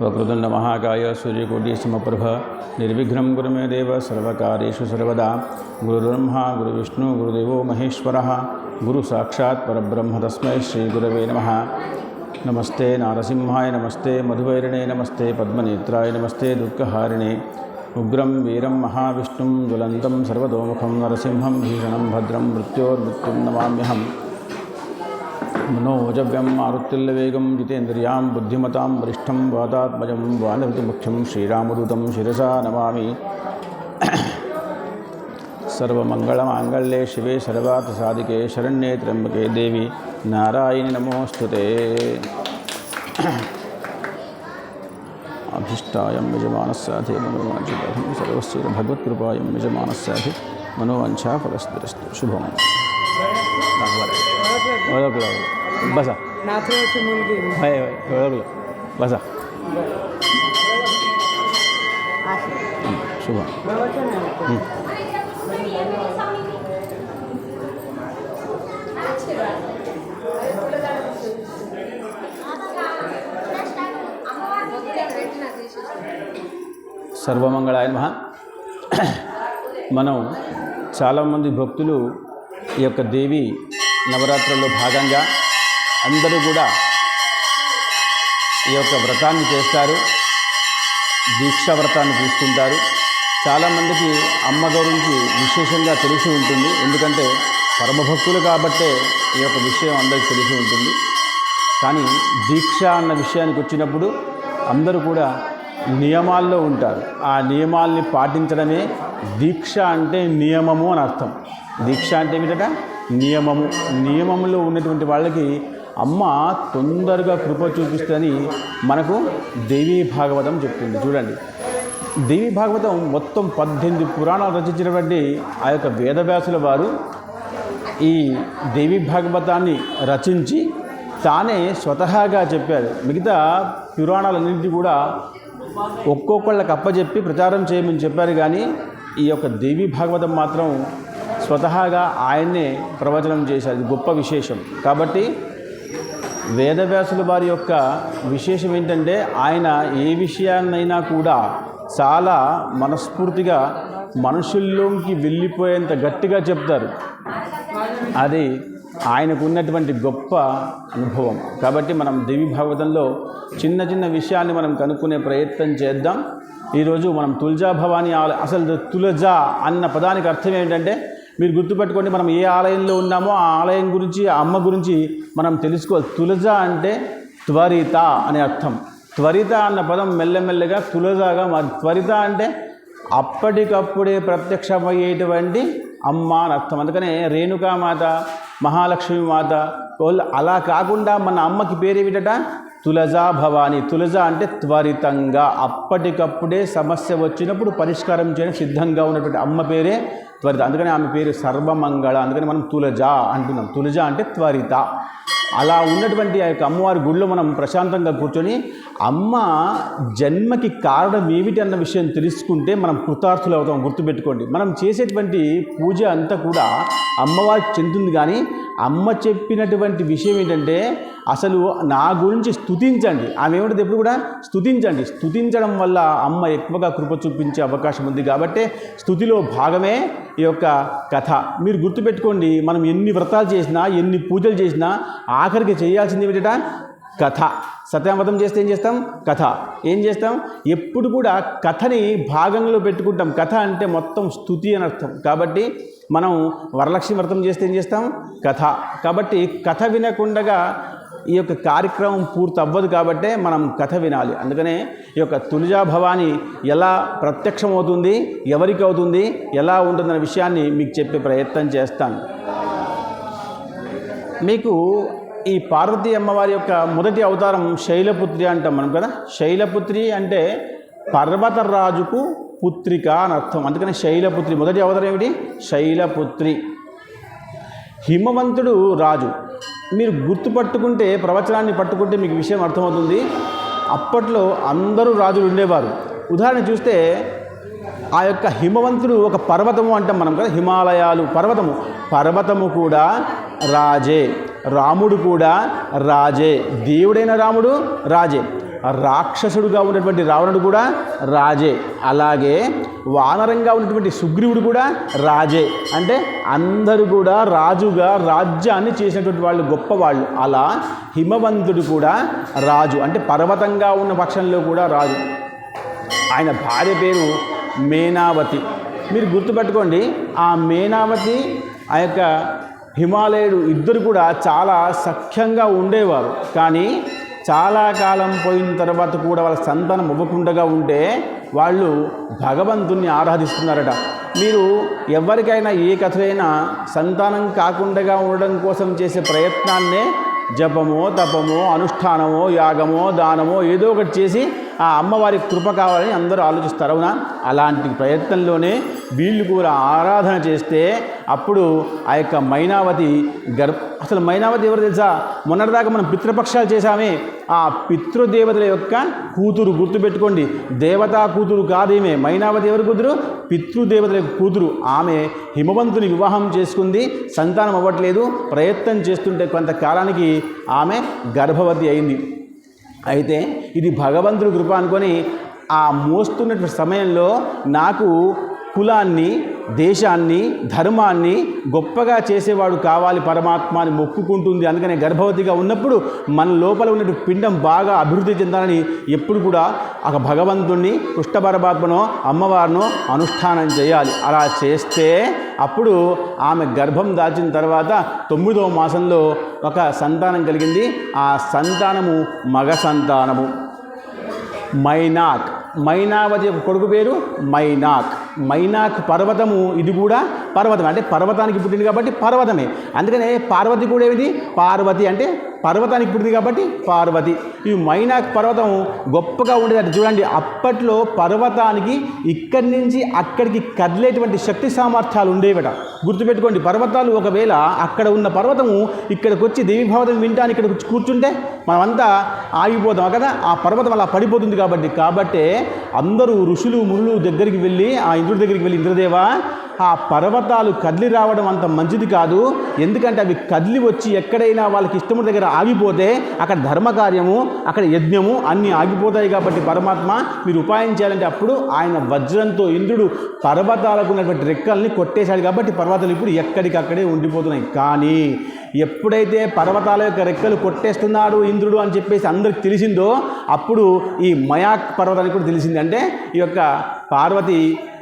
వక్రతుండమహాకాయ సూర్యకోటి సమప్రభ నిర్విఘ్నం గురు మే దేవ సర్వకార్యేషు సర్వదా. గురుర్బ్రహ్మ గురువిష్ణు గురుదేవో మహేశ్వర. గురు సాక్షాత్ పరబ్రహ్మ తస్మై శ్రీ గురవే నమ. నమస్తే నారసింహాయ నమస్తే మధువైరణే నమస్తే పద్మనేత్రాయ నమస్తే దుఃఖహారిణే ఉగ్రం వీరం మహావిష్ణుం జ్వలంతం సర్వతోముఖం నరసింహం భీషణం భద్రం మృత్యోర్మృత్యుం నమామ్యహం. मनोजव्यं मारुतिल्लवेगं जितेन्द्रियाँ बुद्धिमतां वरिष्ठं वातात्मजं वानवृतिमुख्यं श्रीरामदूतं शिरसा नमामि। सर्वमङ्गलमाङ्गल्ये शिवे सर्वार्थसाधिके शरण्ये त्र्यंबके देवी नारायणि नमोस्तुते ते। अभीष्टायं यजमानस्याधि मनोवाञ्छितं सर्वस्य भगवत्कृपायं यजमानस्याधि मनोवाञ्छा फलस्तिरस्तु शुभम्। ओळखलं ओळखलं बसा नाचण्याची मुलगी होय होय ओळखलं बसा अशी हं, शुभम प्रवचन आहे हं. సర్వమంగళాయ మహా మనం చాలామంది భక్తులు ఈ యొక్క దేవి నవరాత్రుల్లో భాగంగా అందరూ కూడా ఈ యొక్క వ్రతాన్ని చేస్తారు. దీక్షా వ్రతాన్ని తీసుకుంటారు చాలామందికి అమ్మ గురించి విశేషంగా తెలిసి ఉంటుంది. ఎందుకంటే పరమభక్తులు కాబట్టే ఈ యొక్క విషయం అందరికీ తెలిసి ఉంటుంది. కానీ దీక్ష అన్న విషయానికి వచ్చినప్పుడు అందరూ కూడా నియమాల్లో ఉంటారు. ఆ నియమాల్ని పాటించడమే దీక్ష అంటే నియమము అని అర్థం. దీక్ష అంటే ఏమిటట? నియమము నియమంలో ఉన్నటువంటి వాళ్ళకి అమ్మ తొందరగా కృప చూపిస్తుందని మనకు దేవీ భాగవతం చెప్తుంది. చూడండి. దేవి భాగవతం మొత్తం పద్దెనిమిది పురాణాలు రచించినటువంటి ఆ యొక్క వేదవ్యాసుల వారు ఈ దేవి భాగవతాన్ని రచించి తానే స్వతహాగా చెప్పారు. మిగతా పురాణాలన్నింటి కూడా ఒక్కొక్కళ్ళకి అప్పచెప్పి ప్రచారం చేయమని చెప్పారు. కానీ ఈ యొక్క దేవి భాగవతం మాత్రం స్వతహాగా ఆయన్నే ప్రవచనం చేశారు. ఇది గొప్ప విశేషం. కాబట్టి వేదవ్యాసుల వారి యొక్క విశేషం ఏంటంటే ఆయన ఏ విషయాన్నైనా కూడా చాలా మనస్ఫూర్తిగా మనుషుల్లోకి వెళ్ళిపోయేంత గట్టిగా చెప్తారు. అది ఆయనకు ఉన్నటువంటి గొప్ప అనుభవం. కాబట్టి మనం దేవి భాగవతంలో చిన్న చిన్న విషయాన్ని మనం కనుక్కునే ప్రయత్నం చేద్దాం. ఈరోజు మనం తులజా భవాని అసలు తులజా అన్న పదానికి అర్థం ఏంటంటే మీరు గుర్తుపెట్టుకోండి మనం ఏ ఆలయంలో ఉన్నామో ఆ ఆలయం గురించి ఆ అమ్మ గురించి మనం తెలుసుకోవాలి. తులజ అంటే త్వరిత అనే అర్థం. త్వరిత అన్న పదం మెల్లమెల్లగా తులజాగా మారి త్వరిత అంటే అప్పటికప్పుడే ప్రత్యక్షమయ్యేటువంటి అమ్మ అని అర్థం. అందుకనే రేణుకామాత మహాలక్ష్మి మాత వాళ్ళు అలా కాకుండా మన అమ్మకి పేరు ఏమిటట? తులజా భవాని. తులజ అంటే త్వరితంగా అప్పటికప్పుడే సమస్య వచ్చినప్పుడు పరిష్కారం చేయడం సిద్ధంగా ఉన్నటువంటి అమ్మ పేరే త్వరిత. అందుకని ఆమె పేరు సర్వమంగళ అందుకని మనం తులజ అంటున్నాం. తులజ అంటే త్వరిత. అలా ఉన్నటువంటి ఆ యొక్క అమ్మవారి గుడిలో మనం ప్రశాంతంగా కూర్చొని అమ్మ జన్మకి కారణం ఏమిటి అన్న విషయం తెలుసుకుంటే మనం కృతార్థులు అవుతాం గుర్తుపెట్టుకోండి. మనం చేసేటువంటి పూజ అంతా కూడా అమ్మవారికి చెందుతుంది కానీ అమ్మ చెప్పినటువంటి విషయం ఏంటంటే అసలు నా గురించి స్థుతించండి ఆమె ఏమిటది ఎప్పుడు కూడా? స్థుతించండి స్థుతించడం వల్ల అమ్మ ఎక్కువగా కృప చూపించే అవకాశం ఉంది కాబట్టి స్థుతిలో భాగమే ఈ యొక్క కథ. మీరు గుర్తుపెట్టుకోండి మనం ఎన్ని వ్రతాలు చేసినా ఎన్ని పూజలు చేసినా ఆఖరికి చేయాల్సింది ఏమిట కథ. సత్యామతం చేస్తే ఏం చేస్తాం? కథ. ఏం చేస్తాం? ఎప్పుడు కూడా కథని భాగంలో పెట్టుకుంటాం. కథ అంటే మొత్తం స్థుతి అని అర్థం. కాబట్టి మనం వరలక్ష్మి వ్రతం చేస్తే ఏం చేస్తాం? కథ. కాబట్టి కథ వినకుండగా ఈ యొక్క కార్యక్రమం పూర్తి అవ్వదు కాబట్టే మనం కథ వినాలి. అందుకనే ఈ యొక్క తులిజా భవాని ఎలా ప్రత్యక్షమవుతుంది ఎవరికి అవుతుంది ఎలా ఉంటుందన్న విషయాన్ని మీకు చెప్పే ప్రయత్నం చేస్తాను. మీకు ఈ పార్వతీ అమ్మవారి యొక్క మొదటి అవతారం శైలపుత్రి అంటాం మనం కదా? శైలపుత్రి అంటే పర్వతరాజుకు పుత్రిక అని అర్థం. అందుకని శైలపుత్రి. మొదటి అవతారం ఏమిటి? శైలపుత్రి. హిమవంతుడు రాజు. మీరు గుర్తుపట్టుకుంటే ప్రవచనాన్ని పట్టుకుంటే మీకు విషయం అర్థమవుతుంది. అప్పట్లో అందరూ రాజులు ఉండేవారు. ఉదాహరణ చూస్తే ఆ యొక్క హిమవంతుడు ఒక పర్వతము అంటాం మనం కదా హిమాలయాలు పర్వతము. పర్వతము కూడా రాజే రాముడు కూడా రాజే. దేవుడైన రాముడు రాజే. రాక్షసుడుగా ఉన్నటువంటి రావణుడు కూడా రాజే. అలాగే వానరంగా ఉన్నటువంటి సుగ్రీవుడు కూడా రాజే. అంటే అందరూ కూడా రాజుగా రాజ్యాన్ని చేసినటువంటి వాళ్ళు గొప్పవాళ్ళు అలా హిమవంతుడు కూడా రాజు. అంటే పర్వతంగా ఉన్న పక్షంలో కూడా రాజు. ఆయన భార్య పేరు మేనావతి. మీరు గుర్తుపెట్టుకోండి ఆ మేనావతి ఆ యొక్క హిమాలయుడు ఇద్దరు కూడా చాలా సఖ్యంగా ఉండేవారు. కానీ చాలా కాలం పోయిన తర్వాత కూడా వాళ్ళ సంతానం ఇవ్వకుండా ఉంటే వాళ్ళు భగవంతుణ్ణి ఆరాధిస్తున్నారట. మీరు ఎవరికైనా ఏ కథైనా సంతానం కాకుండా ఉండడం కోసం చేసే ప్రయత్నాన్నే జపమో తపమో అనుష్ఠానమో యాగమో దానమో ఏదో ఒకటి చేసి ఆ అమ్మవారి కృప కావాలని అందరూ ఆలోచిస్తారు అవునా? అలాంటి ప్రయత్నంలోనే వీళ్ళు కూడా ఆరాధన చేస్తే అప్పుడు ఆ యొక్క మైనావతి గర్భ అసలు మైనావతి ఎవరు తెలుసా? మొన్నటిదాకా మనం పితృపక్షాలు చేశామే. ఆ పితృదేవతల యొక్క కూతురు గుర్తుపెట్టుకోండి. దేవతా కూతురు కాదు ఈమె. మైనావతి ఎవరి కూతురు? పితృదేవతల యొక్క కూతురు. ఆమె హిమవంతుని వివాహం చేసుకుంది. సంతానం అవ్వట్లేదు. ప్రయత్నం చేస్తుంటే కొంతకాలానికి ఆమె గర్భవతి అయింది. అయితే ఇది భగవంతుడి కృప అనుకొని ఆ మోస్తున్నటువంటి సమయంలో నాకు కులాన్ని దేశాన్ని ధర్మాన్ని గొప్పగా చేసేవాడు కావాలి పరమాత్మ అని మొక్కుకుంటుంది. అందుకనే గర్భవతిగా ఉన్నప్పుడు మన లోపల ఉన్నటువంటి పిండం బాగా అభివృద్ధి చెందాలని ఎప్పుడు కూడా ఒక భగవంతుణ్ణి కృష్ణ పరమాత్మనో అమ్మవారినో అనుష్ఠానం చేయాలి. అలా చేస్తే అప్పుడు ఆమె గర్భం దాచిన తర్వాత తొమ్మిదవ మాసంలో ఒక సంతానం కలిగింది. ఆ సంతానము మగ సంతానము. మైనాక్. మైనావతి కొడుకు పేరు మైనాక్. మైనాక్ పర్వతము ఇది కూడా పర్వతం అంటే పర్వతానికి పుట్టింది కాబట్టి పర్వతమే. అందుకనే పార్వతి కూడా ఏమిటి? పార్వతి అంటే పర్వతానికి పుట్టింది కాబట్టి పార్వతి. ఈ మైనాక్ పర్వతం గొప్పగా ఉండేది చూడండి. అప్పట్లో పర్వతానికి ఇక్కడి నుంచి అక్కడికి కదిలేటువంటి శక్తి సామర్థ్యాలు ఉండేవట. గుర్తుపెట్టుకోండి పర్వతాలు ఒకవేళ అక్కడ ఉన్న పర్వతము ఇక్కడికి వచ్చి దేవీభావతం వింటాను ఇక్కడ వచ్చి కూర్చుంటే మనమంతా ఆగిపోతాం కదా. ఆ పర్వతం అలా పడిపోతుంది కాబట్టి కాబట్టే అందరూ ఋషులు మునులు దగ్గరికి వెళ్ళి ఆ ఇంద్రుడి దగ్గరికి వెళ్ళి ఇంద్రదేవా ఆ పర్వతాలు కదిలి రావడం అంత మంచిది కాదు. ఎందుకంటే అవి కదిలి వచ్చి ఎక్కడైనా వాళ్ళకి ఇష్టముడి దగ్గర ఆగిపోతే అక్కడ ధర్మకార్యము అక్కడ యజ్ఞము అన్నీ ఆగిపోతాయి కాబట్టి పరమాత్మ మీరు ఉపాయం చేయాలంటే అప్పుడు ఆయన వజ్రంతో ఇంద్రుడు పర్వతాలకు ఉన్నటువంటి రెక్కల్ని కొట్టేశాడు కాబట్టి పర్వతాలు ఇప్పుడు ఎక్కడికక్కడే ఉండిపోతున్నాయి. కానీ ఎప్పుడైతే పర్వతాల యొక్క రెక్కలు కొట్టేస్తున్నాడు ఇంద్రుడు అని చెప్పేసి అందరికి తెలిసిందో అప్పుడు ఈ మయాక్ పర్వతానికి కూడా తెలిసింది. అంటే ఈ యొక్క పార్వతి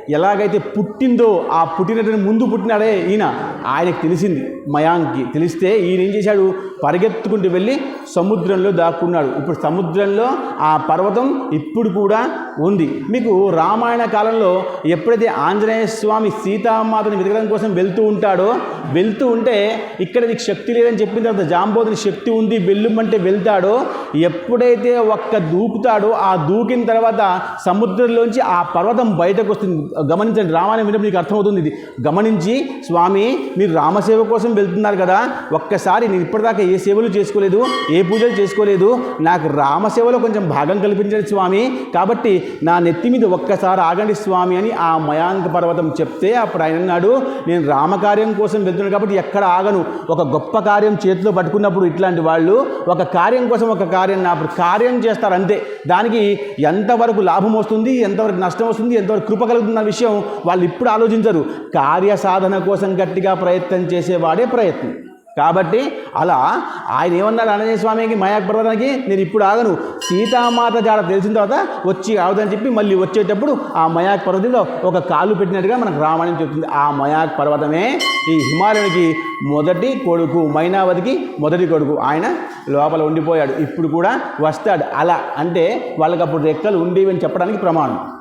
ఎలాగైతే పుట్టిందో ఆ పుట్టినటువంటి ముందు పుట్టినాడే ఈయన. ఆయనకు తెలిసింది. మయాంక్కి తెలిస్తే ఈయన ఏం చేశాడు? పరిగెత్తుకుంటూ వెళ్ళి సముద్రంలో దాక్కున్నాడు. ఇప్పుడు సముద్రంలో ఆ పర్వతం ఇప్పుడు కూడా ఉంది. మీకు రామాయణ కాలంలో ఎప్పుడైతే ఆంజనేయ స్వామి సీతామాతని వెతకడం కోసం వెళ్తూ ఉంటాడో వెళ్తూ ఉంటే ఇక్కడ నీకు శక్తి లేదని చెప్పిన తర్వాత జాంబోతుని శక్తి ఉంది వెళ్ళుమంటే వెళ్తాడో ఎప్పుడైతే ఒక్క దూకుతాడో ఆ దూకిన తర్వాత సముద్రంలోంచి ఆ పర్వతం బయటకు వస్తుంది. గమనించండి రామాయణం వినప్పుడు నీకు అర్థమవుతుంది ఇది. గమనించి స్వామి మీరు రామసేవ కోసం వెళ్తున్నారు కదా ఒక్కసారి నేను ఇప్పటిదాకా ఏ సేవలు చేసుకోలేదు ఏ పూజలు చేసుకోలేదు నాకు రామసేవలో కొంచెం భాగం కల్పించండి స్వామి. కాబట్టి నా నెత్తి మీద ఒక్కసారి ఆగండి స్వామి అని ఆ మయాంక పర్వతం చెప్తే అప్పుడు ఆయన అన్నాడు నేను రామకార్యం కోసం వెళ్తున్నాను కాబట్టి ఎక్కడ ఆగను. ఒక గొప్ప కార్యం చేతిలో పట్టుకున్నప్పుడు ఇట్లాంటి వాళ్ళు ఒక కార్యం కోసం ఒక కార్యం అప్పుడు కార్యం చేస్తారు అంతే. దానికి ఎంతవరకు లాభం వస్తుంది ఎంతవరకు నష్టం వస్తుంది ఎంతవరకు కృప కలుగుతున్న విషయం వాళ్ళు ఇప్పుడు ఆలోచించరు. కార్య సాధన కోసం గట్టిగా ప్రయత్నం చేసేవాడే ప్రయత్నం. కాబట్టి అలా ఆయన ఏమన్నాడు ఆంజనేయ స్వామికి మయాక్ పర్వతానికి నేను ఇప్పుడు ఆగను. సీతామాత జాడ తెలిసిన తర్వాత వచ్చి ఆగుదని చెప్పి మళ్ళీ వచ్చేటప్పుడు ఆ మయాక్ పర్వతంలో ఒక కాలు పెట్టినట్టుగా మనకు రామాయణం చెప్తుంది. ఆ మయాక్ పర్వతమే ఈ హిమాలయునికి మొదటి కొడుకు మైనావతికి మొదటి కొడుకు. ఆయన లోపల ఉండిపోయాడు. ఇప్పుడు కూడా వస్తాడు. అలా అంటే వాళ్ళకి అప్పుడు రెక్కలు ఉండేవి అని చెప్పడానికి ప్రమాణం.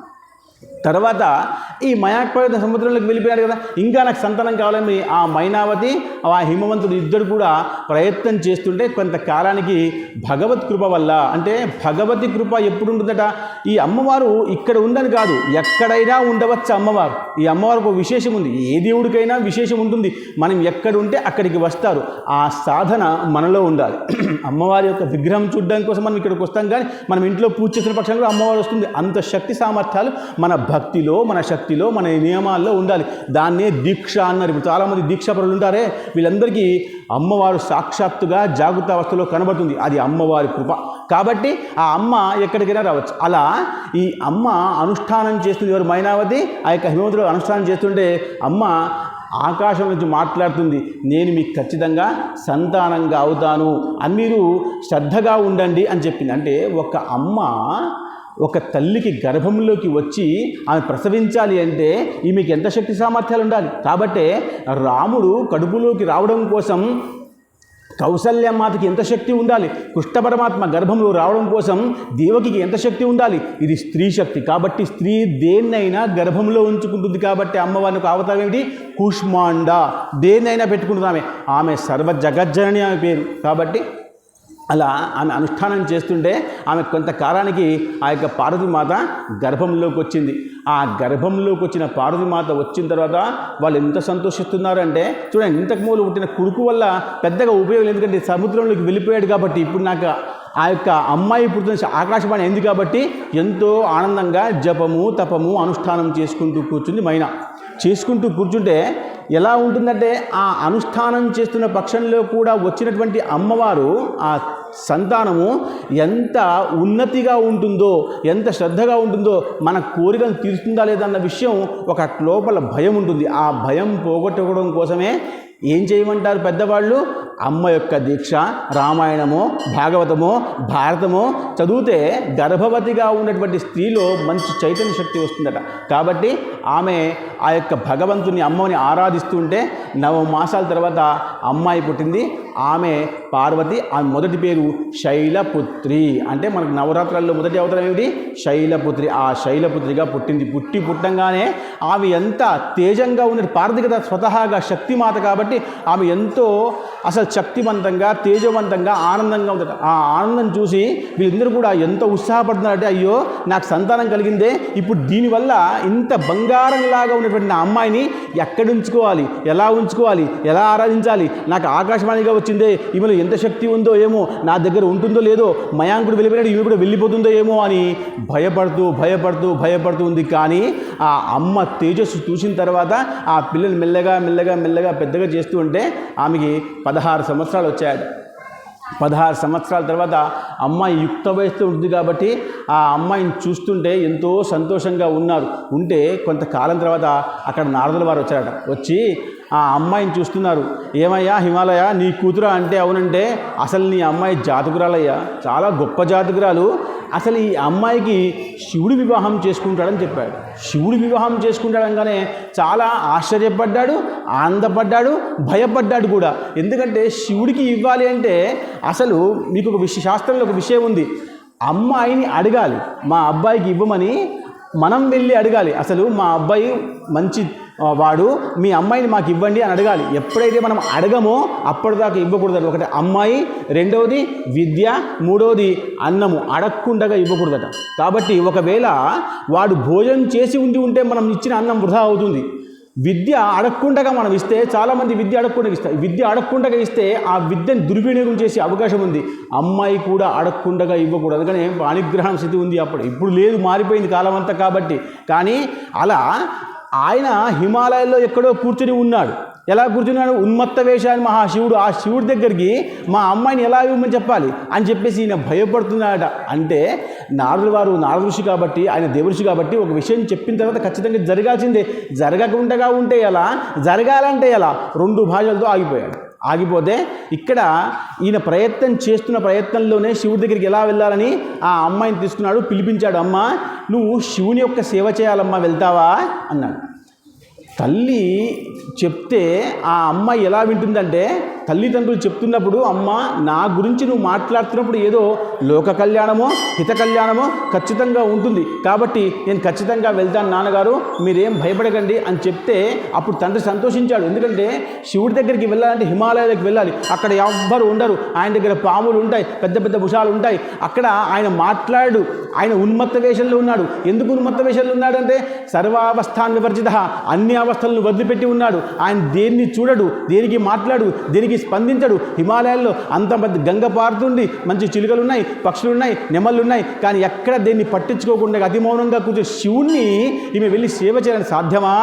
తర్వాత ఈ మయాక్పర్వత సముద్రంలోకి వెళ్ళిపోయాడు కదా. ఇంకా నాకు సంతానం కావాలని ఆ మైనావతి ఆ హిమవంతుడు ఇద్దరు కూడా ప్రయత్నం చేస్తుంటే కొంతకాలానికి భగవత్ కృప వల్ల అంటే భగవతి కృప ఎప్పుడు ఉంటుందట ఈ అమ్మవారు ఇక్కడ ఉందని కాదు ఎక్కడైనా ఉండవచ్చు అమ్మవారు. ఈ అమ్మవారికి ఒక విశేషం ఉంది ఏ దేవుడికైనా విశేషం ఉంటుంది. మనం ఎక్కడ ఉంటే అక్కడికి వస్తారు. ఆ సాధన మనలో ఉండాలి. అమ్మవారి యొక్క విగ్రహం చూడడం కోసం మనం ఇక్కడికి వస్తాం కానీ మనం ఇంట్లో పూజ చేసిన పక్షంలో అమ్మవారు వస్తుంది. అంత శక్తి సామర్థ్యాలు మన భక్తిలో మన శక్తిలో మన నియమాల్లో ఉండాలి. దాన్నే దీక్ష అన్నారు. ఇప్పుడు చాలామంది దీక్షాపరులు ఉంటారే. వీళ్ళందరికీ అమ్మవారు సాక్షాత్తుగా జాగ్రత్త అవస్థలో కనబడుతుంది. అది అమ్మవారి కృప. కాబట్టి ఆ అమ్మ ఎక్కడికైనా రావచ్చు. అలా ఈ అమ్మ అనుష్ఠానం చేస్తుంది ఎవరు? మైనావతి ఆ యొక్క హిమవంతుడు అనుష్ఠానం చేస్తుంటే అమ్మ ఆకాశం నుంచి మాట్లాడుతుంది. నేను మీకు ఖచ్చితంగా సంతానంగా అవుతాను. అని మీరు శ్రద్ధగా ఉండండి అని చెప్పింది. అంటే ఒక అమ్మ ఒక తల్లికి గర్భంలోకి వచ్చి ఆమె ప్రసవించాలి అంటే ఈమెకి ఎంత శక్తి సామర్థ్యాలు ఉండాలి? కాబట్టే రాముడు కడుపులోకి రావడం కోసం కౌసల్యమాతకి ఎంత శక్తి ఉండాలి? కృష్ణ పరమాత్మ గర్భంలో రావడం కోసం దేవకికి ఎంత శక్తి ఉండాలి? ఇది స్త్రీ శక్తి. కాబట్టి స్త్రీ దేన్నైనా గర్భంలో ఉంచుకుంటుంది కాబట్టి అమ్మవారికి అవతారం ఏమిటి? కుష్మాండ. దేన్నైనా పెట్టుకుంటుంది ఆమె. ఆమె సర్వ జగజ్జనని ఆమె పేరు. కాబట్టి అలా ఆమె అనుష్ఠానం చేస్తుంటే ఆమె కొంతకాలానికి ఆ యొక్క పార్వతీమాత గర్భంలోకి వచ్చింది. ఆ గర్భంలోకి వచ్చిన పార్వతీమాత వచ్చిన తర్వాత వాళ్ళు ఎంత సంతోషిస్తున్నారంటే చూడండి ఇంతకు మూలు పుట్టిన కొడుకు వల్ల పెద్దగా ఉపయోగం లేదు ఎందుకంటే సముద్రంలోకి వెళ్ళిపోయాడు కాబట్టి ఇప్పుడు నాకు ఆ యొక్క అమ్మాయి పుట్టిన ఆకాశవాణి అయింది కాబట్టి ఎంతో ఆనందంగా జపము తపము అనుష్ఠానం చేసుకుంటూ కూర్చుంది మైనా. చేసుకుంటూ కూర్చుంటే ఎలా ఉంటుందంటే ఆ అనుష్ఠానం చేస్తున్న పక్షంలో కూడా వచ్చినటువంటి అమ్మవారు ఆ సంతానము ఎంత ఉన్నతిగా ఉంటుందో ఎంత శ్రద్ధగా ఉంటుందో మన కోరికను తీరుస్తుందా లేదన్న విషయం ఒక లోపల భయం ఉంటుంది. ఆ భయం పోగొట్టుకోవడం కోసమే ఏం చేయమంటారు పెద్దవాళ్ళు? అమ్మ యొక్క దీక్ష రామాయణము భాగవతము భారతము చదివితే గర్భవతిగా ఉన్నటువంటి స్త్రీలో మంచి చైతన్య శక్తి వస్తుందట. కాబట్టి ఆమె ఆ యొక్క భగవంతుని అమ్మని ఆరాధిస్తుంటే నవ మాసాల తర్వాత అమ్మాయి పుట్టింది. ఆమె పార్వతి ఆమె మొదటి పేరు శైలపుత్రి. అంటే మనకు నవరాత్రుల్లో మొదటి అవతారం ఏమిటి? శైలపుత్రి. ఆ శైలపుత్రిగా పుట్టింది. పుట్టి పుట్టంగానే ఆమె ఎంత తేజంగా ఉన్నది పార్వతి కదా స్వతహాగా శక్తిమాత కాబట్టి ఆమె ఎంతో అసలు శక్తివంతంగా తేజవంతంగా ఆనందంగా ఉందట. ఆ ఆనందం చూసి వీళ్ళందరూ కూడా ఎంతో ఉత్సాహపడుతున్నారంటే అయ్యో నాకు సంతానం కలిగిందే. ఇప్పుడు దీనివల్ల ఇంత బంగారంలాగా ఉన్నటువంటి నా అమ్మాయిని ఎక్కడ ఉంచుకోవాలి? ఎలా ఉంచుకోవాలి? ఎలా ఆరాధించాలి? నాకు ఆకాశవాణిగా వచ్చిందే. ఈమెలో ఎంత శక్తి ఉందో ఏమో నా దగ్గర ఉంటుందో లేదో మయాంకుడు వెళ్ళిపోయినాడు ఈమె కూడా వెళ్ళిపోతుందో ఏమో అని భయపడుతూ భయపడుతూ భయపడుతూ ఉంది. కానీ ఆ అమ్మ తేజస్సు చూసిన తర్వాత ఆ పిల్లలు మెల్లగా మెల్లగా మెల్లగా పెద్దగా చేస్తూ ఉంటే ఆమెకి పదహారు సంవత్సరాలు వచ్చాయట. పదహారు సంవత్సరాల తర్వాత అమ్మాయి యుక్త వయసులో ఉంటుంది కాబట్టి ఆ అమ్మాయిని చూస్తుంటే ఎంతో సంతోషంగా ఉన్నారు. ఉంటే కొంతకాలం తర్వాత అక్కడ నారదుల వారు వచ్చారట. వచ్చి ఆ అమ్మాయిని చూస్తున్నారు. ఏమయ్యా హిమాలయ నీ కూతురా అంటే అవునంటే అసలు నీ అమ్మాయి జాతకురాలయ్యా. చాలా గొప్ప జాతకురాలు. అసలు ఈ అమ్మాయికి శివుడు వివాహం చేసుకుంటాడని చెప్పాడు. శివుడు వివాహం చేసుకుంటాడనగానే చాలా ఆశ్చర్యపడ్డాడు ఆనందపడ్డాడు భయపడ్డాడు కూడా. ఎందుకంటే శివుడికి ఇవ్వాలి అంటే అసలు మీకు ఒక విషయ శాస్త్రంలో ఒక విషయం ఉంది. అమ్మాయిని అడగాలి మా అబ్బాయికి ఇవ్వమని మనం వెళ్ళి అడగాలి. అసలు మా అబ్బాయి మంచి వాడు మీ అమ్మాయిని మాకు ఇవ్వండి అని అడగాలి. ఎప్పుడైతే మనం అడగమో అప్పటిదాకా ఇవ్వకూడదు. ఒకటి అమ్మాయి రెండవది విద్య మూడవది అన్నము. అడగకుండగా ఇవ్వకూడదట. కాబట్టి ఒకవేళ వాడు భోజనం చేసి ఉండి ఉంటే మనం ఇచ్చిన అన్నం వృధా అవుతుంది. విద్య అడగకుండగా మనం ఇస్తే చాలామంది విద్య అడగకుండా ఇస్తారు. విద్య అడగకుండగా ఇస్తే ఆ విద్యను దుర్వినియోగం చేసే అవకాశం ఉంది. అమ్మాయి కూడా అడగకుండగా ఇవ్వకూడదు. అందుకని అనుగ్రహం స్థితి ఉంది అప్పుడు. ఇప్పుడు లేదు మారిపోయింది కాలం అంతా కాబట్టి. కానీ అలా ఆయన హిమాలయాల్లో ఎక్కడో కూర్చుని ఉన్నాడు. ఎలా కూర్చున్నాడు? ఉన్మత్త వేషాన్ని మహాశివుడు ఆ శివుడి దగ్గరికి మా అమ్మాయిని ఎలా ఇవ్వమని చెప్పాలి? అని చెప్పేసి ఈయన భయపడుతున్నాడట. అంటే నారదుడు వారు నారద ఋషి కాబట్టి ఆయన దేవఋషి కాబట్టి ఒక విషయం చెప్పిన తర్వాత ఖచ్చితంగా జరగాల్సిందే. జరగకుండా ఉంటే ఎలా? జరగాలంటే ఎలా? రెండు భాషలతో ఆగిపోయాడు. ఆగిపోతే ఇక్కడ ఈయన ప్రయత్నం చేస్తున్న ప్రయత్నంలోనే శివుడి దగ్గరికి ఎలా వెళ్ళాలని ఆ అమ్మాయిని తీసుకున్నాడు పిలిపించాడు అమ్మ నువ్వు శివుని యొక్క సేవ చేయాలమ్మా వెళ్తావా? అన్నాడు. తల్లి చెప్తే ఆ అమ్మాయి ఎలా వింటుందంటే తల్లిదండ్రులు చెప్తున్నప్పుడు అమ్మ నా గురించి నువ్వు మాట్లాడుతున్నప్పుడు ఏదో లోక కళ్యాణమో హిత కళ్యాణమో ఖచ్చితంగా ఉంటుంది. కాబట్టి నేను ఖచ్చితంగా వెళ్తాను నాన్నగారు మీరేం భయపడకండి అని చెప్తే అప్పుడు తండ్రి సంతోషించాడు. ఎందుకంటే శివుడి దగ్గరికి వెళ్ళాలంటే హిమాలయాలకు వెళ్ళాలి. అక్కడ ఎవ్వరు ఉండరు. ఆయన దగ్గర పాములు ఉంటాయి పెద్ద పెద్ద భుషాలు ఉంటాయి. అక్కడ ఆయన మాట్లాడు. ఆయన ఉన్మత్త వేషంలో ఉన్నాడు. ఎందుకు ఉన్మత్త వేషంలో ఉన్నాడంటే సర్వావస్థాన్ వివర్జిత అన్ని అవస్థలను వదిలిపెట్టి ఉన్నాడు. ఆయన దేన్ని చూడడు దేనికి మాట్లాడు దేనికి స్పందించడు. హిమాలయాల్లో అంత పెద్ద గంగ పారుతుంది మంచి చిలుకలు ఉన్నాయి పక్షులు ఉన్నాయి నెమళ్ళు ఉన్నాయి కానీ ఎక్కడ దీన్ని పట్టించుకోకుండా అతి మౌనంగా కూర్చొని శివుణ్ణి ఈమె వెళ్ళి సేవ చేయడానికి సాధ్యమా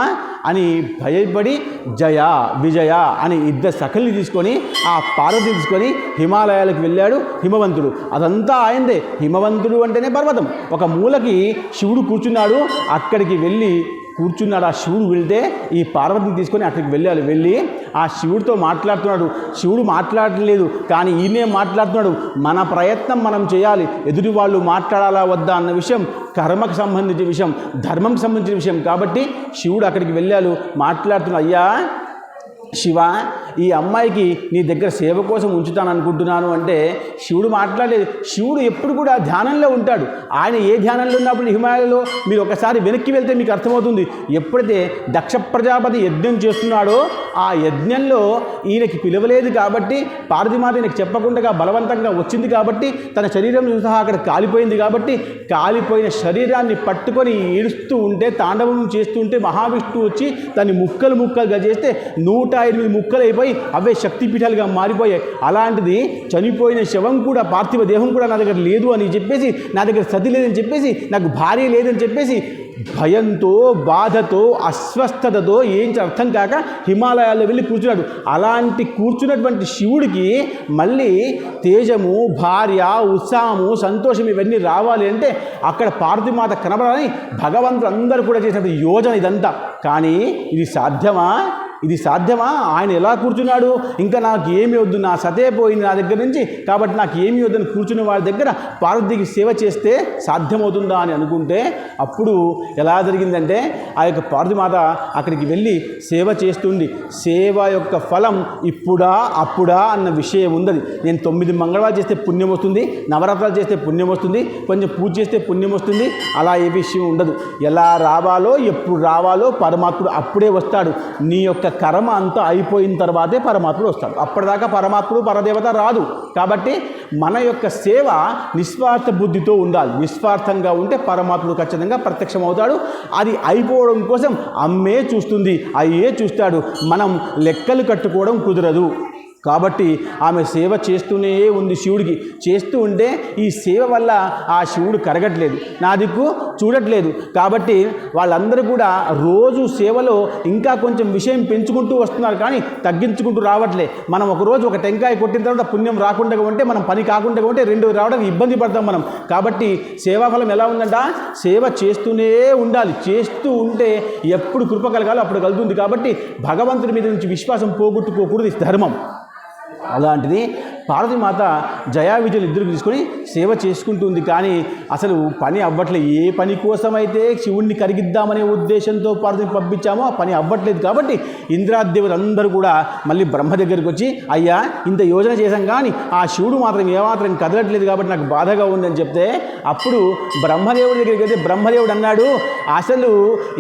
అని భయపడి జయ విజయ అని ఇద్దరు సఖల్ని తీసుకొని ఆ పార్వతి తీసుకొని హిమాలయాలకు వెళ్ళాడు హిమవంతుడు. అదంతా ఆయందే హిమవంతుడు అంటేనే పర్వతం. ఒక మూలకి శివుడు కూర్చున్నాడు. అక్కడికి వెళ్ళి కూర్చున్నాడు ఆ శివుడు వెళ్తే ఈ పార్వతిని తీసుకొని అక్కడికి వెళ్ళాలి. వెళ్ళి ఆ శివుడితో మాట్లాడుతున్నాడు. శివుడు మాట్లాడలేదు కానీ ఈయనే మాట్లాడుతున్నాడు. మన ప్రయత్నం మనం చేయాలి. ఎదుటి వాళ్ళు మాట్లాడాలా వద్దా అన్న విషయం కర్మకు సంబంధించిన విషయం ధర్మంకి సంబంధించిన విషయం. కాబట్టి శివుడు అక్కడికి వెళ్ళాడు మాట్లాడుతున్నాడు అయ్యా శివ ఈ అమ్మాయికి నీ దగ్గర సేవ కోసం ఉంచుతాను అనుకుంటున్నాను అంటే శివుడు మాట్లాడలేదు. శివుడు ఎప్పుడు కూడా ధ్యానంలో ఉంటాడు. ఆయన ఏ ధ్యానంలో ఉన్నప్పుడు హిమాలయలో మీరు ఒకసారి వెనక్కి వెళ్తే మీకు అర్థమవుతుంది. ఎప్పుడైతే దక్ష ప్రజాపతి యజ్ఞం చేస్తున్నాడో ఆ యజ్ఞంలో ఈయనకి పిలవలేదు కాబట్టి పార్వతీమాత ఈయనకి చెప్పకుండా బలవంతంగా వచ్చింది కాబట్టి తన శరీరం సహా అక్కడ కాలిపోయింది కాబట్టి కాలిపోయిన శరీరాన్ని పట్టుకొని ఏడుస్తూ ఉంటే తాండవం చేస్తూ ఉంటే మహావిష్ణువు వచ్చి దాన్ని ముక్కలు ముక్కలుగా చేస్తే నూట ఎనిమిది ముక్కలైపోయి అయిపోయి అవే శక్తిపీఠాలుగా మారిపోయాయి. అలాంటిది చనిపోయిన శవం కూడా పార్థివ దేహం కూడా నా దగ్గర లేదు అని చెప్పేసి నా దగ్గర సతి లేదని చెప్పేసి నాకు భార్య లేదని చెప్పేసి భయంతో బాధతో అస్వస్థతతో ఏం అర్థం కాక హిమాలయాల్లో వెళ్ళి కూర్చున్నాడు. అలాంటి కూర్చున్నటువంటి శివుడికి మళ్ళీ తేజము భార్య ఉత్సాహము సంతోషం ఇవన్నీ రావాలి అంటే అక్కడ పార్వతీమాత కనబడాలని భగవంతుడు అందరూ కూడా చేసిన యోజన ఇదంతా. కానీ ఇది సాధ్యమా? ఇది సాధ్యమా? ఆయన ఎలా కూర్చున్నాడు? ఇంకా నాకు ఏమి వద్దు నా సతే పోయింది నా దగ్గర నుంచి. కాబట్టి నాకు ఏమి వద్దని కూర్చున్న వాడి దగ్గర పార్వతికి సేవ చేస్తే సాధ్యమవుతుందా అని అనుకుంటే అప్పుడు ఎలా జరిగిందంటే ఆ యొక్క పార్వతిమాత అక్కడికి వెళ్ళి సేవ చేస్తుంది సేవ యొక్క ఫలం ఇప్పుడా అప్పుడా అన్న విషయం ఉంది నేను తొమ్మిది మంగళవారం చేస్తే పుణ్యం వస్తుంది నవరాత్రాలు చేస్తే పుణ్యం వస్తుంది కొంచెం పూజ చేస్తే పుణ్యం వస్తుంది అలా ఏ విషయం ఉండదు. ఎలా రావాలో ఎప్పుడు రావాలో పరమాత్ముడు అప్పుడే వస్తాడు. నీ యొక్క కర్మ అంతా అయిపోయిన తర్వాతే పరమాత్ముడు వస్తాడు. అప్పటిదాకా పరమాత్ముడు పరదేవత రాదు. కాబట్టి మన యొక్క సేవ నిస్వార్థ బుద్ధితో ఉండాలి. నిస్వార్థంగా ఉంటే పరమాత్ముడు ఖచ్చితంగా ప్రత్యక్షమవుతాడు. అది అయిపోవడం కోసం అమ్మే చూస్తుంది అయ్యే చూస్తాడు. మనం లెక్కలు కట్టుకోవడం కుదరదు. కాబట్టి ఆమె సేవ చేస్తూనే ఉంది శివుడికి. చేస్తూ ఉంటే ఈ సేవ వల్ల ఆ శివుడు కరగట్లేదు. నా దిక్కు చూడట్లేదు. కాబట్టి వాళ్ళందరూ కూడా రోజు సేవలో ఇంకా కొంచెం విషయం పెంచుకుంటూ వస్తున్నారు కానీ తగ్గించుకుంటూ రావట్లే. మనం ఒకరోజు ఒక టెంకాయ కొట్టిన తర్వాత పుణ్యం రాకుండా ఉంటే మనం పని కాకుండా ఉంటే రెండు రావడానికి ఇబ్బంది పడతాం మనం. కాబట్టి సేవాఫలం ఎలా ఉందంట? సేవ చేస్తూనే ఉండాలి. చేస్తూ ఉంటే ఎప్పుడు కృప కలగాలో అప్పుడు కలుగుతుంది. కాబట్టి భగవంతుడి మీద నుంచి విశ్వాసం పోగొట్టుకోకూడదు ఇది ధర్మం. అలాంటిది పార్వతీమాత జయా విజయలు ఇద్దరు తీసుకొని సేవ చేసుకుంటుంది. కానీ అసలు పని అవ్వట్లేదు ఏ పని కోసమైతే శివుణ్ణి కరిగిద్దామనే ఉద్దేశంతో పార్వతిని పంపించామో ఆ పని అవ్వట్లేదు. కాబట్టి ఇంద్రాదేవులు అందరూ కూడా మళ్ళీ బ్రహ్మ దగ్గరికి వచ్చి అయ్యా ఇంత యోజన చేశాం కానీ ఆ శివుడు మాత్రం ఏమాత్రం కదలట్లేదు కాబట్టి నాకు బాధగా ఉందని చెప్తే అప్పుడు బ్రహ్మదేవుడి దగ్గరికి వెళ్తే బ్రహ్మదేవుడు అన్నాడు అసలు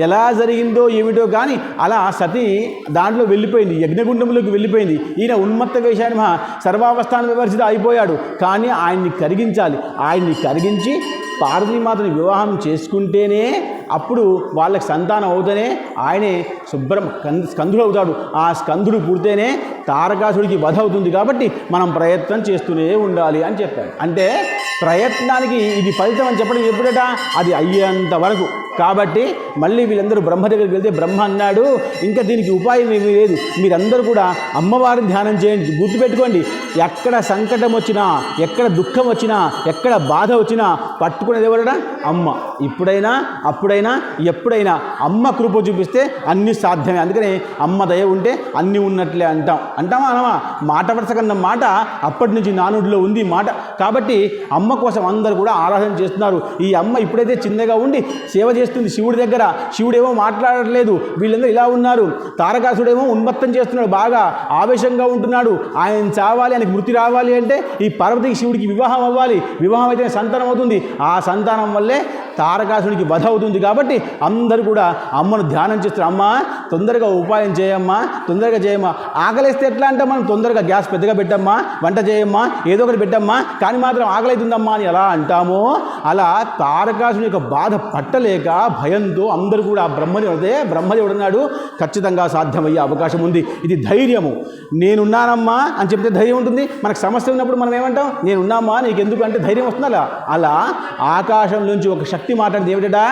ఎలా జరిగిందో ఏమిటో కానీ అలా సతి దాంట్లో వెళ్ళిపోయింది. యజ్ఞగుండంలోకి వెళ్ళిపోయింది. ఈయన ఉన్మత్త వేషాన్ని సర్వావస్థ సర్వావస్థాన వివర్జిత అయిపోయాడు. కానీ ఆయన్ని కరిగించాలి. ఆయన్ని కరిగించి పార్వతీమాతని వివాహం చేసుకుంటేనే అప్పుడు వాళ్ళకి సంతానం అవుతూనే ఆయనే శుభ్రం కం- స్కందుడు అవుతాడు. ఆ స్కందుడు పుడితేనే తారకాసుడికి వధ అవుతుంది కాబట్టి మనం ప్రయత్నం చేస్తూనే ఉండాలి అని చెప్పాడు. అంటే ప్రయత్నానికి ఇది ఫలితం అని చెప్పడం ఎప్పుడట? అది అయ్యేంత వరకు. కాబట్టి మళ్ళీ వీళ్ళందరూ బ్రహ్మ దగ్గరికి వెళ్తే బ్రహ్మ అన్నాడు ఇంకా దీనికి ఉపాయం ఏమీ లేదు. మీరందరూ కూడా అమ్మవారిని ధ్యానం చేయండి. గుర్తుపెట్టుకోండి. ఎక్కడ సంకటం వచ్చినా ఎక్కడ దుఃఖం వచ్చినా ఎక్కడ బాధ వచ్చినా పట్టు పట్టుకునేది ఎవరైనా? అమ్మ. ఇప్పుడైనా అప్పుడైనా ఎప్పుడైనా అమ్మ కృప చూపిస్తే అన్ని సాధ్యమే. అందుకని అమ్మ దయ ఉంటే అన్నీ ఉన్నట్లే అంటాం. అంటామా అనమా? మాట వరుసకన్న మాట అప్పటి నుంచి నానుడిలో ఉంది మాట. కాబట్టి అమ్మ కోసం అందరూ కూడా ఆరాధన చేస్తున్నారు. ఈ అమ్మ ఇప్పుడైతే చిన్నగా ఉండి సేవ చేస్తుంది శివుడి దగ్గర. శివుడేమో మాట్లాడట్లేదు. వీళ్ళందరూ ఇలా ఉన్నారు. తారకాసుడేమో ఉన్మత్తం చేస్తున్నాడు. బాగా ఆవేశంగా ఉంటున్నాడు. ఆయన చావాలి ఆయనకి మృతి రావాలి అంటే ఈ పార్వతికి శివుడికి వివాహం అవ్వాలి. వివాహం అయితే సంతానం అవుతుంది. ఆ సంతానం వల్లే తారకాసునికి వధ అవుతుంది కాబట్టి అందరూ కూడా అమ్మను ధ్యానం చేస్తారు. అమ్మ తొందరగా ఉపాయం చేయమ్మా తొందరగా చేయమ్మా. ఆకలిస్తే ఎట్లా అంటే మనం తొందరగా గ్యాస్ పెద్దగా పెట్టమ్మా వంట చేయమ్మా ఏదో ఒకటి పెట్టమ్మా కానీ మాత్రం ఆకలి అని ఎలా అంటామో అలా తారకాసుని యొక్క బాధ పట్టలేక భయంతో అందరూ కూడా ఆ బ్రహ్మని అదే బ్రహ్మదేవుడు అన్నాడు ఖచ్చితంగా సాధ్యమయ్యే అవకాశం ఉంది. ఇది ధైర్యము. నేనున్నానమ్మా అని చెప్తే ధైర్యం ఉంటుంది. మనకు సమస్య ఉన్నప్పుడు మనం ఏమంటాం? నేనున్నామా? నీకు ఎందుకంటే ధైర్యం వస్తుంది? అలా అలా ఆకాశం నుంచి ఒక శక్తి మాట్లాడింది. ఏమిటా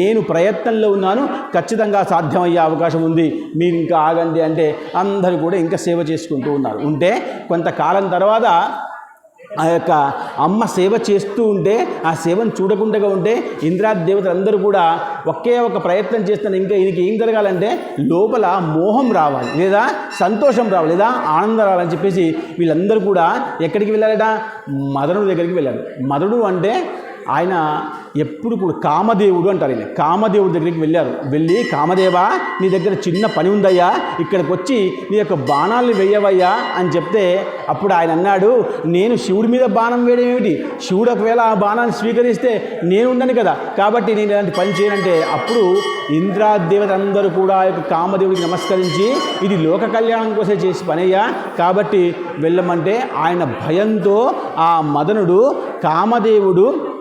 నేను ప్రయత్నంలో ఉన్నాను ఖచ్చితంగా సాధ్యమయ్యే అవకాశం ఉంది. మీరు ఇంకా ఆగండి అంటే అందరూ కూడా ఇంకా సేవ చేసుకుంటూ ఉన్నారు. ఉంటే కొంతకాలం తర్వాత ఆ యొక్క అమ్మ సేవ చేస్తూ ఉంటే ఆ సేవను చూడకుండా ఉంటే ఇంద్రాది దేవతలు అందరూ కూడా ఒకే ఒక ప్రయత్నం చేస్తున్నారు. ఇంకా ఈయనకి ఏం జరగాలంటే లోపల మోహం రావాలి లేదా సంతోషం రావాలి లేదా ఆనందం రావాలని చెప్పేసి వీళ్ళందరూ కూడా ఎక్కడికి వెళ్ళారట మదనుడు దగ్గరికి వెళ్ళారు మదనుడు అంటే ఆయన ఎప్పుడు కూడా కామదేవుడు అంటారు ఆయన కామదేవుడి దగ్గరికి వెళ్ళారు. వెళ్ళి కామదేవా నీ దగ్గర చిన్న పని ఉందయ్యా. ఇక్కడికి వచ్చి నీ యొక్క బాణాలను వెయ్యవయ్యా అని చెప్తే అప్పుడు ఆయన అన్నాడు నేను శివుడి మీద బాణం వేయడం ఏమిటి? శివుడు ఒకవేళ ఆ బాణాన్ని స్వీకరిస్తే నేను ఉండను కదా. కాబట్టి నేను ఇలాంటి పని చేయనంటే అప్పుడు ఇంద్రాదేవత అందరూ కూడా ఆ యొక్క కామదేవుడికి నమస్కరించి ఇది లోక కళ్యాణం కోసం చేసి పనయ్యా. కాబట్టి వెళ్ళమంటే ఆయన భయంతో ఆ మదనుడు కామదేవుడు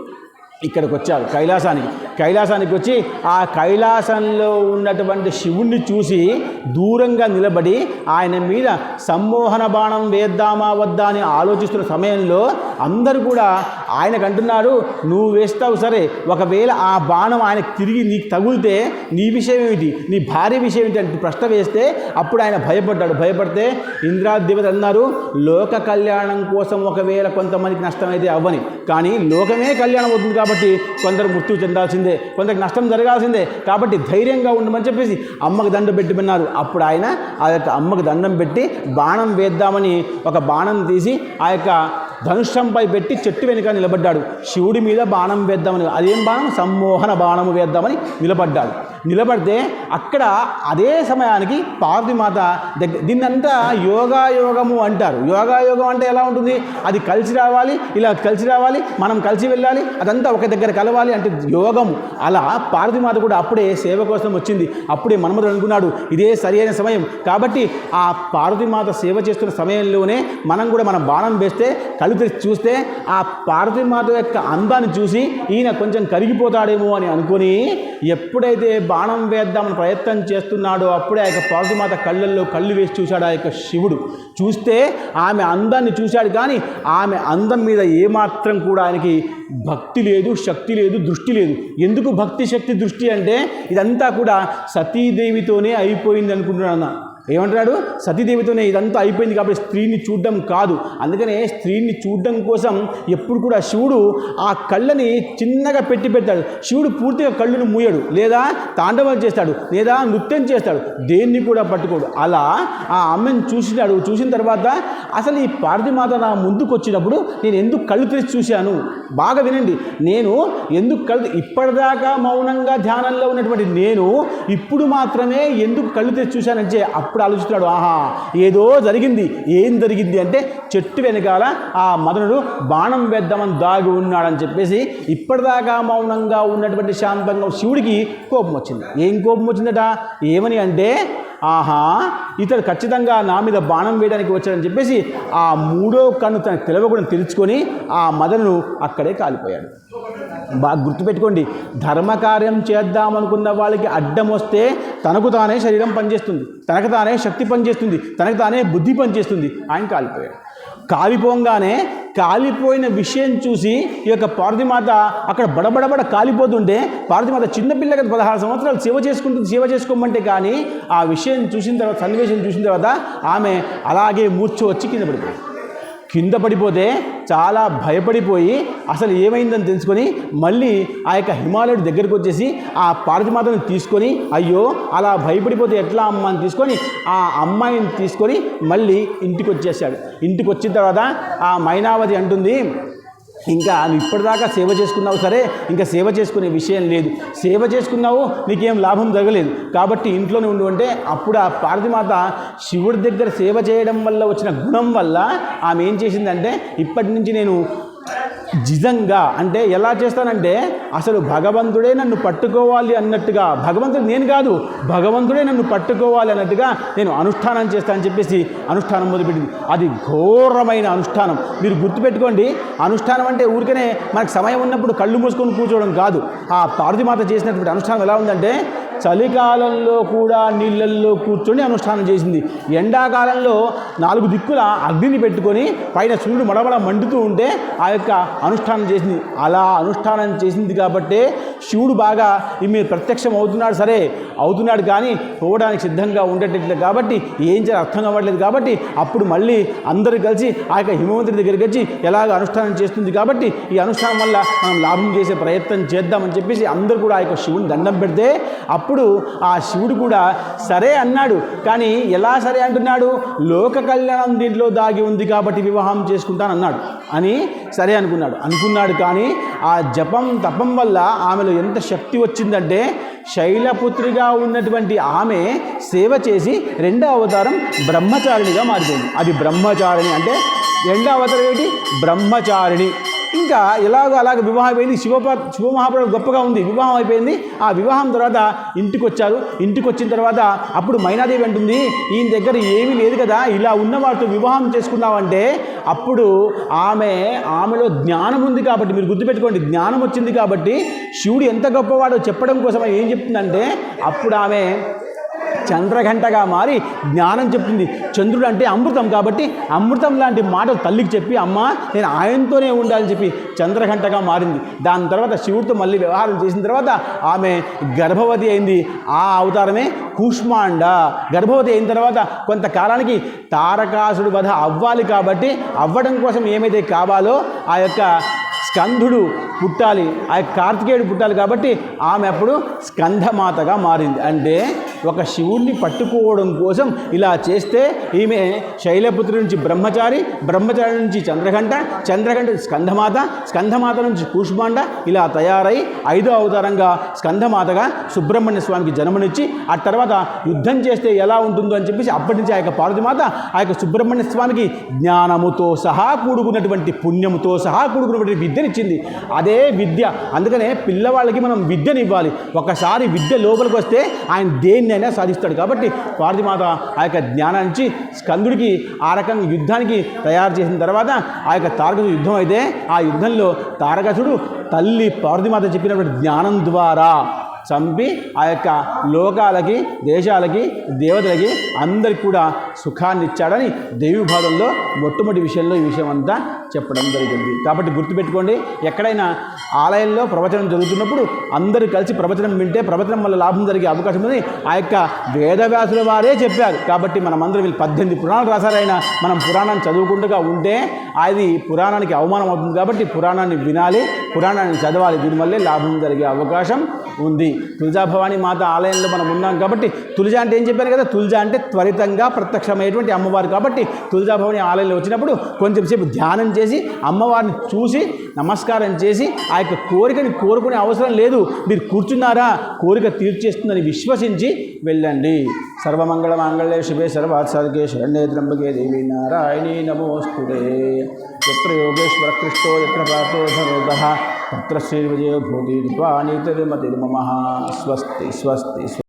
ఇక్కడికి వచ్చారు. కైలాసానికి. కైలాసానికి వచ్చి ఆ కైలాసంలో ఉన్నటువంటి శివుణ్ణి చూసి దూరంగా నిలబడి ఆయన మీద సమ్మోహన బాణం వేద్దామా వద్దా అని ఆలోచిస్తున్న సమయంలో అందరూ కూడా ఆయనకు అంటున్నారు నువ్వు వేస్తావు సరే ఒకవేళ ఆ బాణం ఆయనకు తిరిగి నీకు తగులితే నీ విషయం ఏమిటి? నీ భార్య విషయం ఏంటి అంటే ప్రశ్న వేస్తే అప్పుడు ఆయన భయపడ్డాడు. భయపడితే ఇంద్రాదేవత అన్నారు లోక కళ్యాణం కోసం ఒకవేళ కొంతమందికి నష్టమైతే అవ్వని. కానీ లోకమే కళ్యాణం అవుతుంది కాబట్టి కొందరు మృత్యు చెందాల్సింది. కొందరికి నష్టం జరగాల్సిందే. కాబట్టి ధైర్యంగా ఉండమని చెప్పేసి అమ్మకు దండం పెట్టి అప్పుడు ఆయన ఆ యొక్క అమ్మకు దండం పెట్టి బాణం వేద్దామని ఒక బాణం తీసి ఆ యొక్క ధనుష్టంపై పెట్టి చెట్టు వెనుక నిలబడ్డాడు. శివుడి మీద బాణం వేద్దామని అదేం బాణం? సమ్మోహన బాణము వేద్దామని నిలబడ్డాడు. నిలబడితే అక్కడ అదే సమయానికి పార్వతీమాత దగ్గర దీన్నంతా యోగాయోగము అంటారు. యోగాయోగం అంటే ఎలా ఉంటుంది? అది కలిసి రావాలి ఇలా కలిసి రావాలి మనం కలిసి వెళ్ళాలి అదంతా ఒక దగ్గర కలవాలి అంటే యోగము. అలా పార్వతీమాత కూడా అప్పుడే సేవ కోసం వచ్చింది. అప్పుడే మన్మధుడు అనుకున్నాడు ఇదే సరైన సమయం. కాబట్టి ఆ పార్వతీమాత సేవ చేస్తున్న సమయంలోనే మనం కూడా మన బాణం వేస్తే కళ్ళు తెరిచి చూస్తే ఆ పార్వతీమాత యొక్క అందాన్ని చూసి ఈయన కొంచెం కరిగిపోతాడేమో అని అనుకుని ఎప్పుడైతే బాణం వేద్దామని ప్రయత్నం చేస్తున్నాడో అప్పుడే ఆ యొక్క పార్వతీమాత కళ్ళల్లో కళ్ళు వేసి చూశాడు ఆ యొక్క శివుడు. చూస్తే ఆమె అందాన్ని చూశాడు కానీ ఆమె అందం మీద ఏమాత్రం కూడా ఆయనకి భక్తి లేదు శక్తి లేదు దృష్టి లేదు. ఎందుకు భక్తి శక్తి దృష్టి అంటే ఇదంతా కూడా సతీదేవితోనే అయిపోయింది అనుకుంటున్నాను ఏమంటున్నాడు? సతీదేవితోనే ఇదంతా అయిపోయింది కాబట్టి స్త్రీని చూడడం కాదు. అందుకనే స్త్రీని చూడడం కోసం ఎప్పుడు కూడా శివుడు ఆ కళ్ళని చిన్నగా పెట్టి పెడతాడు. శివుడు పూర్తిగా కళ్ళును మూయడు. లేదా తాండవం చేస్తాడు. లేదా నృత్యం చేస్తాడు. దేన్ని కూడా పట్టుకోడు. అలా ఆ అమ్మని చూసినాడు. చూసిన తర్వాత అసలు ఈ పార్థిమాత నా ముందుకు వచ్చినప్పుడు నేను ఎందుకు కళ్ళు తెరిచి చూశాను? బాగా వినండి. నేను ఎందుకు కళ్ళు ఇప్పటిదాకా మౌనంగా ధ్యానంలో ఉన్నటువంటి నేను ఇప్పుడు మాత్రమే ఎందుకు కళ్ళు తెరిచి చూశానంటే అప్పుడు ఆలోచిస్తున్నాడు ఆహా ఏదో జరిగింది. ఏం జరిగింది అంటే చెట్టు వెనకాల ఆ మదనుడు బాణం వేద్దామని దాగి ఉన్నాడని చెప్పేసి ఇప్పటిదాకా మౌనంగా ఉన్నటువంటి శాంతంగా శివుడికి కోపం వచ్చింది. ఏం కోపం వచ్చిందట? ఏమని అంటే ఆహా ఇతడు ఖచ్చితంగా నా మీద బాణం వేయడానికి వచ్చాడని చెప్పేసి ఆ మూడో కన్ను తన తెలవకుండా తెలుసుకొని ఆ మదను అక్కడే కాలిపోయాడు. బాగా గుర్తుపెట్టుకోండి. ధర్మకార్యం చేద్దామనుకున్న వాళ్ళకి అడ్డం వస్తే తనకు తానే శరీరం పనిచేస్తుంది. తనకు తానే శక్తి పనిచేస్తుంది. తనకు తానే బుద్ధి పనిచేస్తుంది. ఆయన కాలిపోయాడు. కాలిపోగానే కాలిపోయిన విషయం చూసి ఈ యొక్క పార్వతీమాత అక్కడ బడబడబడ కాలిపోతుంటే పార్వతీమాత చిన్నపిల్ల కదా పదహారు సంవత్సరాలు సేవ చేసుకుంటుంది సేవ చేసుకోమంటే కానీ ఆ విషయం చూసిన తర్వాత సన్నివేశం చూసిన తర్వాత ఆమె అలాగే మూర్ఛ వచ్చి కింద పడిపోయింది. కింద పడిపోతే చాలా భయపడిపోయి అసలు ఏమైందని తెలుసుకొని మళ్ళీ ఆ యొక్క హిమాలయుడి దగ్గరికి వచ్చేసి ఆ పార్వతీమాతను తీసుకొని అయ్యో అలా భయపడిపోతే ఎట్లా అమ్మ అని తీసుకొని ఆ అమ్మాయిని తీసుకొని మళ్ళీ ఇంటికి వచ్చేసాడు. ఇంటికి వచ్చిన తర్వాత ఆ మైనావతి అంటుంది ఇంకా నువ్వు ఇప్పటిదాకా సేవ చేసుకున్నావు సరే ఇంకా సేవ చేసుకునే విషయం లేదు. సేవ చేసుకున్నావు నీకేం లాభం జరగలేదు. కాబట్టి ఇంట్లోనే ఉండు అంటే అప్పుడు ఆ పార్వతిమాత శివుడి దగ్గర సేవ చేయడం వల్ల వచ్చిన గుణం వల్ల ఆమె ఏం చేసిందంటే ఇప్పటి నుంచి నేను నిజంగా అంటే ఎలా చేస్తానంటే అసలు భగవంతుడే నన్ను పట్టుకోవాలి అన్నట్టుగా భగవంతుడు నేను కాదు భగవంతుడే నన్ను పట్టుకోవాలి అన్నట్టుగా నేను అనుష్ఠానం చేస్తానని చెప్పేసి అనుష్ఠానం మొదలుపెట్టింది. అది ఘోరమైన అనుష్ఠానం. మీరు గుర్తుపెట్టుకోండి అనుష్ఠానం అంటే ఊరికనే మనకు సమయం ఉన్నప్పుడు కళ్ళు మూసుకొని కూర్చోవడం కాదు. ఆ పార్వతీమాత చేసినటువంటి అనుష్ఠానం ఎలా ఉందంటే చలికాలంలో కూడా నీళ్ళల్లో కూర్చొని అనుష్ఠానం చేసింది. ఎండాకాలంలో నాలుగు దిక్కుల అగ్నిని పెట్టుకొని పైన సూర్యుడు మడమడ మండుతూ ఉంటే ఆ యొక్క అనుష్ఠానం చేసింది. అలా అనుష్ఠానం చేసింది కాబట్టే శివుడు బాగా మీరు ప్రత్యక్షం అవుతున్నాడు సరే అవుతున్నాడు కానీ పోవడానికి సిద్ధంగా ఉండేటట్లేదు కాబట్టి ఏం చేయాలి అర్థం కావట్లేదు కాబట్టి అప్పుడు మళ్ళీ అందరూ కలిసి ఆ యొక్క హిమవంతుడి దగ్గరికి వచ్చి ఎలాగ అనుష్ఠానం చేస్తుంది కాబట్టి ఈ అనుష్ఠానం వల్ల మనం లాభం చేసే ప్రయత్నం చేద్దామని చెప్పేసి అందరూ కూడా ఆ యొక్క శివుని దండం పెడితే అప్పుడు ఆ శివుడు కూడా సరే అన్నాడు. కానీ ఎలా సరే అంటున్నాడు? లోక కళ్యాణం దీంట్లో దాగి ఉంది కాబట్టి వివాహం చేసుకుంటాను అన్నాడు అని సరే అనుకున్నాడు. అనుకున్నాడు కానీ ఆ జపం తపం వల్ల ఆమె ఆమెలో ఎంత శక్తి వచ్చిందంటే శైలపుత్రిగా ఉన్నటువంటి ఆమె సేవ చేసి రెండో అవతారం బ్రహ్మచారిణిగా మారిపోయింది. అది బ్రహ్మచారిణి అంటే రెండో అవతారం ఏంటి? బ్రహ్మచారిణి. ఇంకా ఎలాగో అలాగ వివాహం అయిపోయింది. శివప శివమహాప్రభు గొప్పగా ఉంది. వివాహం అయిపోయింది. ఆ వివాహం తర్వాత ఇంటికి వచ్చారు ఇంటికి వచ్చిన తర్వాత అప్పుడు మైనాదేవి అంటుంది ఈయన దగ్గర ఏమీ లేదు కదా. ఇలా ఉన్న వారితో వివాహం చేసుకున్నావంటే అప్పుడు ఆమె ఆమెలో జ్ఞానం ఉంది కాబట్టి మీరు గుర్తుపెట్టుకోండి జ్ఞానం వచ్చింది కాబట్టి శివుడు ఎంత గొప్పవాడో చెప్పడం కోసం ఏం చెప్తుందంటే అప్పుడు ఆమె చంద్రఘంటగా మారి జ్ఞానం చెప్తుంది. చంద్రుడు అంటే అమృతం కాబట్టి అమృతం లాంటి మాటలు తల్లికి చెప్పి అమ్మ నేను ఆయనతోనే ఉండాలని చెప్పి చంద్రఘంటగా మారింది. దాని తర్వాత శివుడితో మళ్ళీ వ్యవహారం చేసిన తర్వాత ఆమె గర్భవతి అయింది. ఆ అవతారమే కూష్మాండ. గర్భవతి అయిన తర్వాత కొంతకాలానికి తారకాసుడు వధ అవ్వాలి కాబట్టి అవ్వడం కోసం ఏమైతే కావాలో ఆ యొక్క స్కంధుడు పుట్టాలి ఆ యొక్క కార్తికేయుడు పుట్టాలి కాబట్టి ఆమె అప్పుడు స్కంధమాతగా మారింది. అంటే ఒక శివుణ్ణి పట్టుకోవడం కోసం ఇలా చేస్తే ఈమె శైలపుత్రి నుంచి బ్రహ్మచారి బ్రహ్మచారి నుంచి చంద్రఘంట చంద్రఘంట స్కంధమాత స్కంధమాత నుంచి కూష్మాండ ఇలా తయారై ఐదో అవతారంగా స్కంధమాతగా సుబ్రహ్మణ్య స్వామికి జన్మనిచ్చి ఆ తర్వాత యుద్ధం చేస్తే ఎలా ఉంటుందో అని చెప్పేసి అప్పటి నుంచి ఆ యొక్క పార్వతిమాత ఆ యొక్క సుబ్రహ్మణ్య స్వామికి జ్ఞానముతో సహా కూడుకున్నటువంటి పుణ్యముతో సహా కూడుకున్నటువంటి విద్యనిచ్చింది అదే విద్య. అందుకనే పిల్లవాళ్ళకి మనం విద్యనివ్వాలి. ఒకసారి విద్య లోపలికి వస్తే ఆయన దేన్నైనా సాధిస్తాడు. కాబట్టి పార్వతీమాత ఆ యొక్క జ్ఞానాన్ని స్కందుడికి ఆ రకంగా యుద్ధానికి తయారు చేసిన తర్వాత ఆ యొక్క తారకసు యుద్ధం అయితే ఆ యుద్ధంలో తారకసుడు తల్లి పార్వతీమాత చెప్పినటువంటి జ్ఞానం ద్వారా చంపి ఆ యొక్క లోకాలకి దేశాలకి దేవతలకి అందరికి కూడా సుఖాన్ని ఇచ్చాడని దేవి మొట్టమొదటి విషయంలో ఈ విషయం అంతా చెప్పడం జరిగింది. కాబట్టి గుర్తుపెట్టుకోండి ఎక్కడైనా ఆలయంలో ప్రవచనం జరుగుతున్నప్పుడు అందరూ కలిసి ప్రవచనం వింటే ప్రవచనం వల్ల లాభం జరిగే అవకాశం ఉంది. ఆ యొక్క వేదవ్యాసుల వారే చెప్పారు. కాబట్టి మనమందరం వీళ్ళు పద్దెనిమిది పురాణాలు రాశారైనా మనం పురాణాన్ని చదువుకుంటూగా ఉంటే అది పురాణానికి అవమానం అవుతుంది కాబట్టి పురాణాన్ని వినాలి. పురాణాన్ని చదవాలి. దీనివల్లే లాభం జరిగే అవకాశం ఉంది. తులజాభవాని మాత ఆలయంలో మనం ఉన్నాం కాబట్టి తులజ అంటే ఏం చెప్పాను కదా? తులజ అంటే త్వరితంగా ప్రత్యక్షమైనటువంటి అమ్మవారు. కాబట్టి తులజాభవాని ఆలయంలో వచ్చినప్పుడు కొంచెంసేపు ధ్యానం చేసి అమ్మవారిని చూసి నమస్కారం చేసి ఆ యొక్క కోరికని కోరుకునే అవసరం లేదు. మీరు కూర్చున్నారా? కోరిక తీర్చేస్తుందని విశ్వసించి వెళ్ళండి. సర్వమంగళ మంగళే శుభే సర్వాత్సాదికే శరణే త్రంబకే దేవి నారాయణీ నమోస్తుతే. यत्र योगेश्वर कृष्णो यत्र पातो धरोधः तत्र श्रीविजयो भोगी त्वानीतिर्मतिर्ममः स्वस्ति स्वस्ति